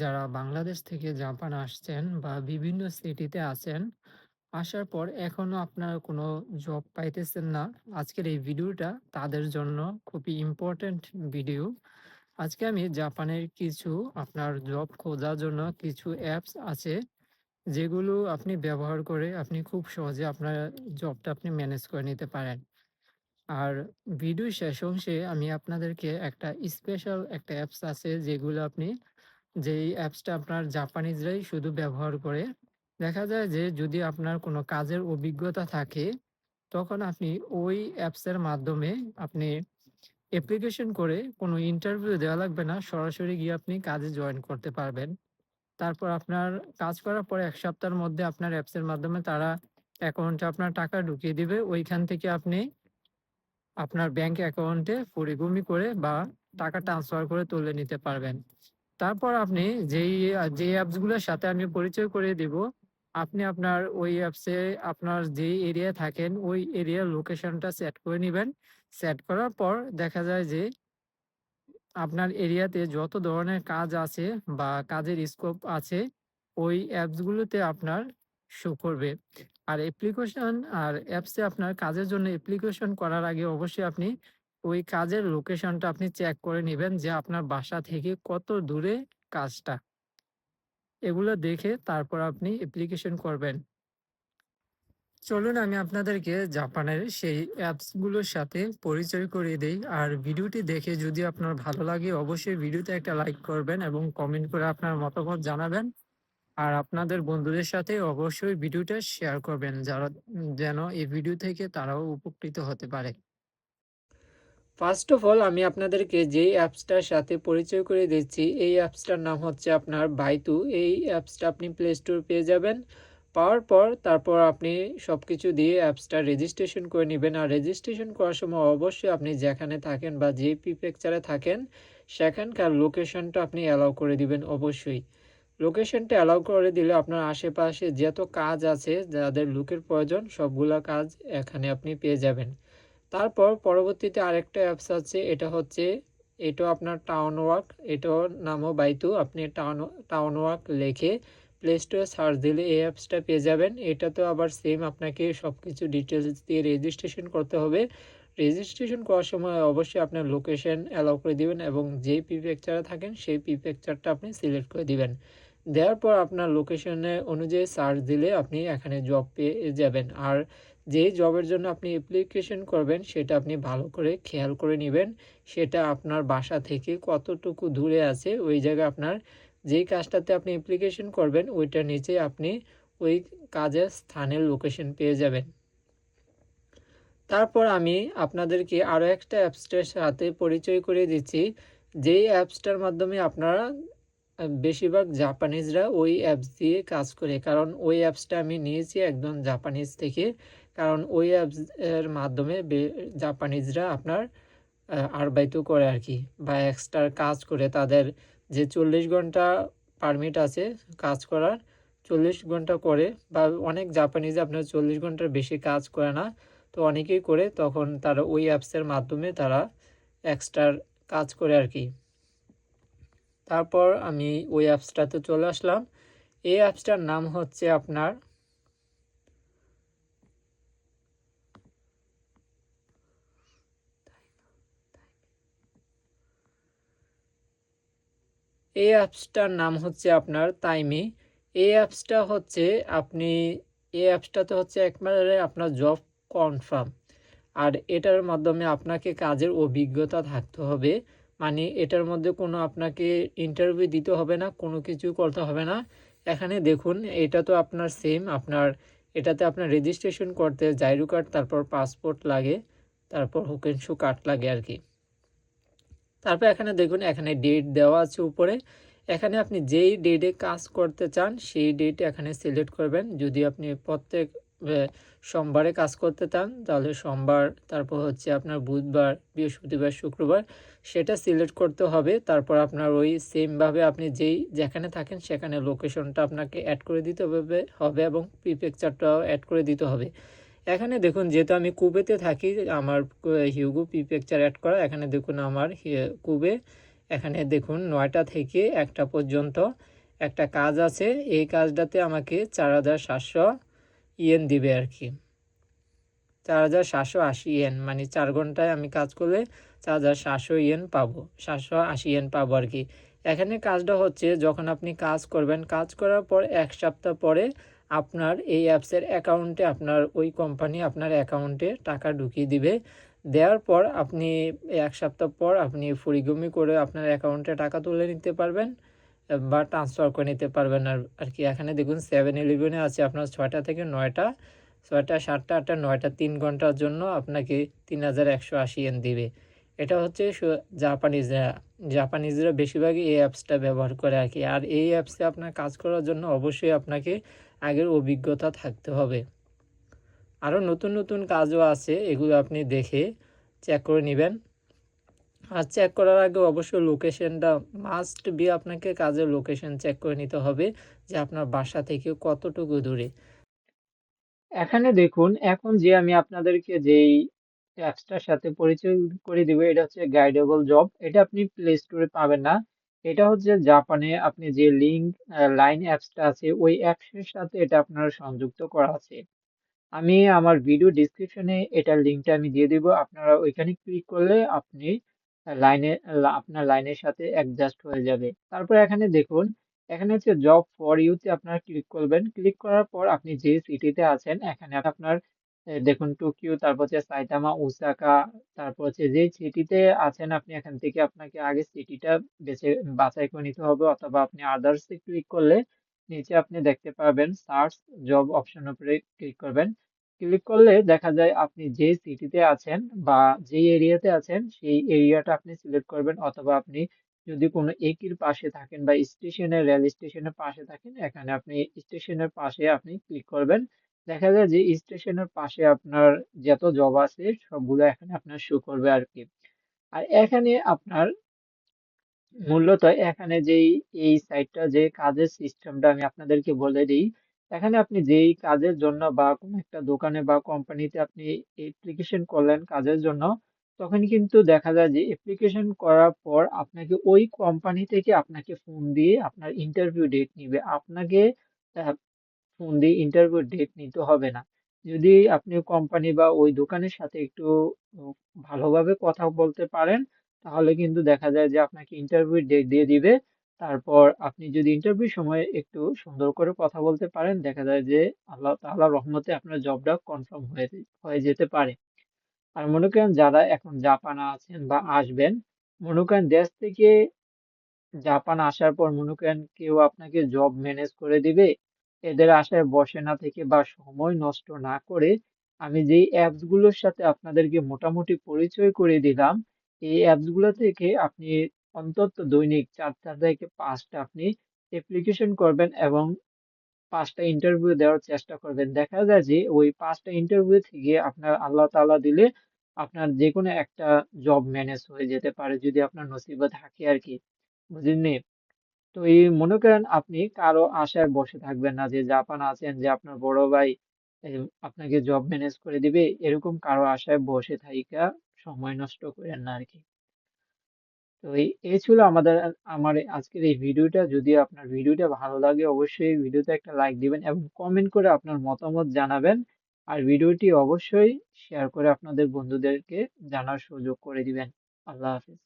যারা বাংলাদেশ থেকে জাপান আসছেন বা বিভিন্ন সিটিতে আছেন, আসার পর এখনও আপনারা কোনো জব পাইতেছেন না। আজকের এই ভিডিওটা তাদের জন্য খুবই ইম্পোর্টেন্ট ভিডিও। আজকে আমি জাপানের কিছু আপনার জব খোঁজার জন্য কিছু অ্যাপস আছে, যেগুলো আপনি ব্যবহার করে আপনি খুব সহজে আপনার জবটা আপনি ম্যানেজ করে নিতে পারেন। আর ভিডিও শেষ অংশে আমি আপনাদেরকে একটা স্পেশাল একটা অ্যাপস আছে যেগুলো আপনি যেই অ্যাপসটা আপনার জাপানিজরাই শুধু ব্যবহার করে। দেখা যায় যে যদি আপনার কোনো কাজের অভিজ্ঞতা থাকে, তখন আপনি ওই অ্যাপসের মাধ্যমে আপনি অ্যাপ্লিকেশন করে কোনো ইন্টারভিউ দেওয়া লাগবে না। সরাসরি গিয়ে আপনি কাজে জয়েন করতে পারবেন। তারপর আপনার কাজ করার পরে এক সপ্তাহের মধ্যে আপনার অ্যাপসের মাধ্যমে তারা অ্যাকাউন্টে আপনার টাকা ঢুকিয়ে দিবে। ওইখান থেকে আপনি আপনার ব্যাংক অ্যাকাউন্টে পরিভূমি করে বা টাকা ট্রান্সফার করে তুলে নিতে পারবেন। তারপর আপনি যেই যে অ্যাপসগুলোর সাথে আমি পরিচয় করিয়ে দিব, আপনি আপনার ওই অ্যাপসে আপনার যেই এরিয়ায় থাকেন ওই এরিয়ার লোকেশনটা সেট করে নেবেন সেট করার পর দেখা যায় যে আপনার এরিয়াতে যত ধরনের কাজ আছে বা কাজের স্কোপ আছে, ওই অ্যাপসগুলোতে আপনার শো করবে। আর অ্যাপ্লিকেশন আর অ্যাপসে আপনার কাজের জন্য অ্যাপ্লিকেশন করার আগে অবশ্যই আপনি ওই কাজের লোকেশনটা আপনি চেক করে নেবেন যে আপনার বাসা থেকে কত দূরে কাজটা। এগুলো দেখে তারপর আপনি অ্যাপ্লিকেশন করবেন। চলুন আমি আপনাদেরকে জাপানের সেই অ্যাপসগুলোর সাথে পরিচয় করিয়ে দেই। আর ভিডিওটি দেখে যদি আপনার ভালো লাগে অবশ্যই ভিডিওতে একটা লাইক করবেন এবং কমেন্ট করে আপনার মতামত জানাবেন। আর আপনাদের বন্ধুদের সাথে অবশ্যই ভিডিওটা শেয়ার করবেন যারা, যেন এই ভিডিও থেকে তারাও উপকৃত হতে পারে। ফার্স্ট অফ অল আমি আপনাদেরকে যেই অ্যাপসটার সাথে পরিচয় করিয়ে দিচ্ছি, এই অ্যাপসটার নাম হচ্ছে আপনার বাইতু। এই অ্যাপসটা আপনি প্লে স্টোরে পেয়ে যাবেন। পাওয়ার পর তারপর আপনি সবকিছু দিয়ে অ্যাপসটা রেজিস্ট্রেশন করে নিবেন। আর রেজিস্ট্রেশন করার সময় অবশ্যই আপনি যেখানে থাকেন বা যে প্রিফেকচারে থাকেন, সেখানকার লোকেশনটা আপনি অ্যালাউ করে দিবেন অবশ্যই। লোকেশনটা অ্যালাউ করে দিলে আপনার আশেপাশে যত কাজ আছে, যাদের লোকের প্রয়োজন সবগুলা কাজ এখানে আপনি পেয়ে যাবেন। তারপর পরবর্তীতে আরেকটা অ্যাপস আছে, এটা হচ্ছে এটাও আপনার টাউন ওয়ার্ক এটাও নামও বাইতু আপনি টাউন টাউন ওয়ার্ক লিখে প্লে স্টোরে সার্চ দিলে এই অ্যাপসটা পেয়ে যাবেন। এটাতেও আবার সেম আপনাকে সব কিছু ডিটেলস দিয়ে রেজিস্ট্রেশন করতে হবে। রেজিস্ট্রেশন করার সময় অবশ্যই আপনার লোকেশন অ্যালাউ করে দিবেন এবং যেই প্রিফেকচারে থাকেন, সেই প্রিফেকচারটা আপনি সিলেক্ট করে দিবেন। দেওয়ার পর আপনার লোকেশনে অনুযায়ী সার্চ দিলে আপনি এখানে জব পেয়ে যাবেন। আর যেই জবের জন্য আপনি অ্যাপ্লিকেশন করবেন, সেটা আপনি ভালো করে খেয়াল করে নেবেন, সেটা আপনার বাসা থেকে কতটুকু দূরে আছে, ওই জায়গায় আপনার যেই কাজটাতে আপনি অ্যাপ্লিকেশন করবেন, ওইটার নিচে আপনি ওই কাজের স্থানের লোকেশন পেয়ে যাবেন। তারপর আমি আপনাদেরকে আরও একটা অ্যাপসটার সাথে পরিচয় করিয়ে দিচ্ছি। যেই অ্যাপসটার মাধ্যমে আপনারা বেশিরভাগ জাপানিজরা ওই অ্যাপস দিয়ে কাজ করে, কারণ ওই অ্যাপসটা আমি নিয়েছি একজন জাপানিজ থেকে। কারণ ওই অ্যাপস এর মাধ্যমে জাপানিজরা আপনার আরবাইতো করে আর কি, বা এক্সট্রা কাজ করে। তাদের যে চল্লিশ ঘণ্টা পারমিট আছে কাজ করার, চল্লিশ ঘণ্টা করে, বা অনেক জাপানিজ আপনার চল্লিশ ঘণ্টার বেশি কাজ করে না, তো অনেকেই করে। তখন তারা ওই অ্যাপসের মাধ্যমে তারা এক্সট্রা কাজ করে আর কি। তারপর আমি ওই অ্যাপসটাতে চলে আসলাম। এই অ্যাপসটার নাম হচ্ছে আপনার এই অ্যাপসটার নাম হচ্ছে আপনার তাইমি। এই অ্যাপসটা হচ্ছে আপনি, এই অ্যাপসটাতে হচ্ছে একবারে আপনার জব কনফার্ম। আর এটার মাধ্যমে আপনাকে কাজের অভিজ্ঞতা থাকতে হবে। মানে এটার মধ্যে কোনো আপনাকে ইন্টারভিউ দিতে হবে না, কোনো কিছু করতে হবে না। এখানে দেখুন, এটা তো আপনার সেম আপনার, এটাতে আপনার রেজিস্ট্রেশন করতে জাইরু কার্ড তারপর পাসপোর্ট লাগে, তারপর হুকেনশু কার্ড লাগে আর কি। তারপর এখানে দেখুন, এখানে ডেট দেওয়া আছে উপরে। এখানে আপনি যেই ডেটে কাজ করতে চান, সেই ডেট এখানে সিলেক্ট করবেন। যদি আপনি প্রত্যেক সোমবারে কাজ করতে চান, তাহলে সোমবার, তারপর হচ্ছে আপনার বুধবার, বৃহস্পতিবার, শুক্রবার, সেটা সিলেক্ট করতে হবে। তারপর আপনার ওই সেমভাবে আপনি যেই, যেখানে থাকেন সেখানে লোকেশনটা আপনাকে অ্যাড করে দিতে হবে হবে এবং প্রিপেকচারটাও অ্যাড করে দিতে হবে। এখানে দেখুন, যেহেতু আমি কুবেতে থাকি, আমার হিউগো প্রিপেকচার অ্যাড করা, এখানে দেখুন আমার কুবে, এখানে দেখুন নয়টা থেকে একটা পর্যন্ত একটা কাজ আছে। এই কাজটাতে আমাকে চার হাজার সাতশো ইয়েন দিবে আর কি। চার হাজার সাতশো আশি ইয়েন মানে চার ঘন্টায় আমি কাজ করলে চার হাজার সাতশো ইয়েন পাবো, সাতশো আশি ইয়েন পাবো আর কি। এখানে কাজটা হচ্ছে যখন আপনি কাজ করবেন, কাজ করার পর এক সপ্তাহ পরে আপনার এই অ্যাপসের অ্যাকাউন্টে আপনার ওই কোম্পানি আপনার অ্যাকাউন্টে টাকা ঢুকিয়ে দিবে। দেওয়ার পর আপনি এক সপ্তাহ পর আপনি ফুরিগমি করে আপনার অ্যাকাউন্টে টাকা তুলে নিতে পারবেন। বা ট্রান্সফার করে নিতে পারবেন আর আর কি। এখানে দেখুন সেভেন ইলেভেনে আছে আপনার ছয়টা থেকে নয়টা, ছয়টা, সাতটা, আটটা, নয়টা, তিন ঘণ্টার জন্য আপনাকে তিন হাজার একশো আশি এন দিবে। এটা হচ্ছে জাপানিজরা জাপানিজরা বেশিরভাগই এই অ্যাপসটা ব্যবহার করে আর কি। আর এই অ্যাপসে আপনার কাজ করার জন্য অবশ্যই আপনাকে আগের অভিজ্ঞতা থাকতে হবে। আরও নতুন নতুন কাজও আছে, এগুলো আপনি দেখে চেক করে নেবেন। আর চেক করার আগে অবশ্যই লোকেশনটা মাস্ট বি আপনাকে কাজের লোকেশন চেক করে নিতে হবে যে আপনার বাসা থেকে কতটুকু দূরে। এখানে দেখুন, এখন যে আমি আপনাদেরকে যেই অ্যাপসটার সাথে পরিচয় করে দিব, এটা হচ্ছে গাইডেবল জব এটা আপনি প্লে স্টোরে পাবেন না। এটা হচ্ছে জাপানে আপনি যে লিঙ্ক লাইন অ্যাপসটা আছে, ওই অ্যাপসের সাথে এটা আপনার সংযুক্ত করা আছে। আমি আমার ভিডিও ডিসক্রিপশনে এটার লিঙ্কটা আমি দিয়ে দিব। আপনারা ওইখানে ক্লিক করলে আপনি লাইনে আপনার লাইনের সাথে অ্যাডজাস্ট হয়ে যাবে। তারপর এখানে দেখুন, এখানে হচ্ছে জব ফর ইউতে আপনারা ক্লিক করবেন। ক্লিক করার পর আপনি যে সিটিতে আছেন, এখানে আপনার দেখুন টোকিও তারপর হচ্ছে সাইতামা ওসাকা তারপর হচ্ছে যে সিটিতে আছেন আপনি, এখান থেকে আপনাকে আগে সিটিটা বেছে, বাছাই করে নিতে হবে অথবা আপনি আদার্সে ক্লিক করলে নিচে আপনি দেখতে পাবেন সার্চ জব অপশন উপরে ক্লিক করবেন। ক্লিক করলে দেখা যায় আপনি যে সিটিতে আছেন বা যে এরিয়াতে আছেন, সেই এরিয়াটা আপনি সিলেক্ট করবেন। অথবা আপনি যদি কোনো একির পাশে থাকেন বা স্টেশনের রেল স্টেশনের পাশে থাকেন, এখানে আপনি স্টেশনের পাশে আপনি ক্লিক করবেন। দেখা যায় যে স্টেশনের পাশে আপনার যত জব আছে, সবগুলো এখানে আপনার শো করবে আর কি। আর এখানে আপনার মূলত এখানে যেই, এই সাইটটা যে কাজের সিস্টেমটা আমি আপনাদেরকে বলে দিই এখানে আপনি যেই কাজের জন্য বা কোনো একটা দোকানে বা কোম্পানিতে আপনি অ্যাপ্লিকেশন করলেন কাজের জন্য, তখন কিন্তু দেখা যায় যে অ্যাপ্লিকেশন করার পর আপনাকে ওই কোম্পানি থেকে আপনাকে ফোন দিয়ে আপনার ইন্টারভিউ ডেট নিবে। আপনাকে ফোন দিয়ে ইন্টারভিউ ডেট নিতে হবে না। যদি আপনি কোম্পানি বা ওই দোকানের সাথে একটু ভালোভাবে কথা বলতে পারেন, তাহলে কিন্তু দেখা যায় যে আপনাকে ইন্টারভিউ ডেট দিয়ে দিবে। তারপর আপনি যদি ইন্টারভিউ সময় একটু সুন্দর করে কথা বলতে পারেন, দেখা যায় যে আল্লাহ তাআলার রহমতে আপনার জবটা কনফার্ম হয়ে হয়ে যেতে পারে। আর মনে করেন যারা এখন জাপানে আছেন বা আসবেন, মনে করেন দেশ থেকে জাপান আসার পর মনে করেন কেউ আপনাকে জব ম্যানেজ করে দিবে, এদের আশায় বসে না থেকে বা সময় নষ্ট না করে আমি যেই অ্যাপসগুলোর সাথে আপনাদেরকে মোটামুটি পরিচয় করে দিলাম, এই অ্যাপসগুলো থেকে আপনি অন্তত দৈনিক চারটা থেকে পাঁচটা আপনি অ্যাপ্লিকেশন করবেন এবং পাঁচটা ইন্টারভিউ দেওয়ার চেষ্টা করবেন। দেখা যায় যে ওই পাঁচটা ইন্টারভিউ থেকে আপনার আল্লাহ তালা দিলে আপনার যে কোনো একটা জব ম্যানেজ হয়ে যেতে পারে যদি আপনার নসিবে থাকে আর কি বুঝলেন তো এই মনে করেন আপনি কারও আশায় বসে থাকবেন না যে জাপান আছেন যে আপনার বড় ভাই আপনাকে জব ম্যানেজ করে দিবে, এরকম কারও আশায় বসে থাকা সময় নষ্ট করেন না আর কি তো এই এই ছিল আমাদের, আমার আজকের এই ভিডিওটা। যদি আপনার ভিডিওটা ভালো লাগে, অবশ্যই ভিডিওতে একটা লাইক দিবেন এবং কমেন্ট করে আপনার মতামত জানাবেন। আর ভিডিওটি অবশ্যই শেয়ার করে আপনাদের বন্ধুদেরকে জানার সুযোগ করে দিবেন। আল্লাহ হাফিজ।